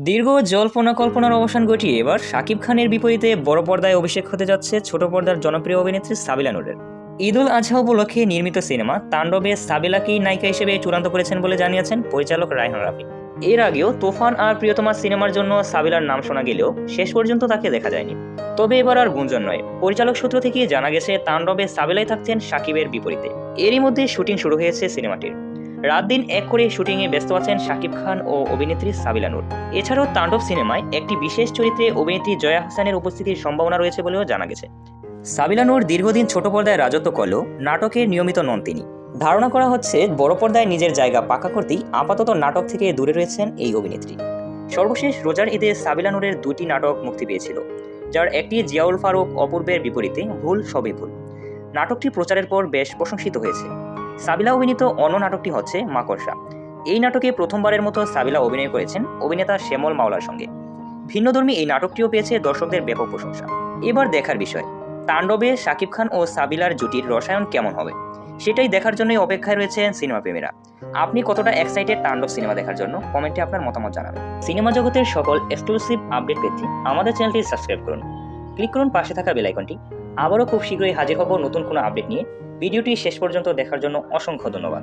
দীর্ঘ জল্পনা কল্পনার অবসান ঘটিয়ে এবার শাকিব খানের বিপরীতে বড় পর্দায় অভিষেক হতে যাচ্ছে ছোট পর্দার জনপ্রিয় অভিনেত্রী সাবিলা নুরের। ঈদুল আজহা উপলক্ষে নির্মিত সিনেমা তাণ্ডবে সাবিলাকেই নায়িকা হিসেবে চূড়ান্ত করেছেন বলে জানিয়েছেন পরিচালক রায়হান রাফি। এর আগেও তোফান আর প্রিয়তমা সিনেমার জন্য সাবিলার নাম শোনা গেলেও শেষ পর্যন্ত তাকে দেখা যায়নি। তবে এবার আর গুঞ্জন নয়। পরিচালক সূত্র থেকে জানা গেছে, তাণ্ডবে সাবিলাই থাকছেন সাকিবের বিপরীতে। এরই মধ্যে শুটিং শুরু হয়েছে সিনেমাটির। রাত দিন এক করে শুটিংয়ে ব্যস্ত আছেন শাকিব খান ও অভিনেত্রী সাবিলা নূর। এছাড়াও তাণ্ডব সিনেমায় একটি বিশেষ চরিত্রে অভিনেত্রী জয়া হাসানের উপস্থিতির সম্ভাবনা রয়েছে বলেও জানা গেছে। সাবিলা নূর দীর্ঘদিন ছোট পর্দায় রাজত্ব করলেও নাটকের নিয়মিত নন তিনি। ধারণা করা হচ্ছে, বড় পর্দায় নিজের জায়গা পাকা করতেই আপাতত নাটক থেকে দূরে রয়েছেন এই অভিনেত্রী। সর্বশেষ রোজার ঈদে সাবিলা নূরের দুটি নাটক মুক্তি পেয়েছিল, যার একটি জিয়াউল ফারুক অপূর্বের বিপরীতে ভুল সবই ভুল। নাটকটি প্রচারের পর বেশ প্রশংসিত হয়েছে। সাবিলা অভিনীত অন্য নাটকটি হচ্ছে মাকড়সা। এই নাটকে প্রথমবারের মতো সাবিলা অভিনয় করেছেন অভিনেতা শ্যামল মাওলার সঙ্গে। ভিন্নধর্মী এই নাটকটিও পেয়েছে দর্শকদের ব্যাপক প্রশংসা। এবার দেখার বিষয়, তাণ্ডবে শাকিব খান ও সাবিলার জুটির রসায়ন কেমন হবে? সেটাই দেখার জন্যই অপেক্ষায় রয়েছেন সিনেমা প্রেমীরা। আপনি কতটা এক্সাইটেড তাণ্ডব সিনেমা দেখার জন্য কমেন্টে আপনার মতামত জানাবেন। সিনেমা জগতের সকল এক্সক্লুসিভ আপডেট পেতে আমাদের চ্যানেলটি সাবস্ক্রাইব করুন। ক্লিক করুন পাশে থাকা বেল আইকনটি আবারও খুব শীঘ্রই হাজির হব নতুন কোনো আপডেট নিয়ে। ভিডিওটি শেষ পর্যন্ত দেখার জন্য অসংখ্য ধন্যবাদ।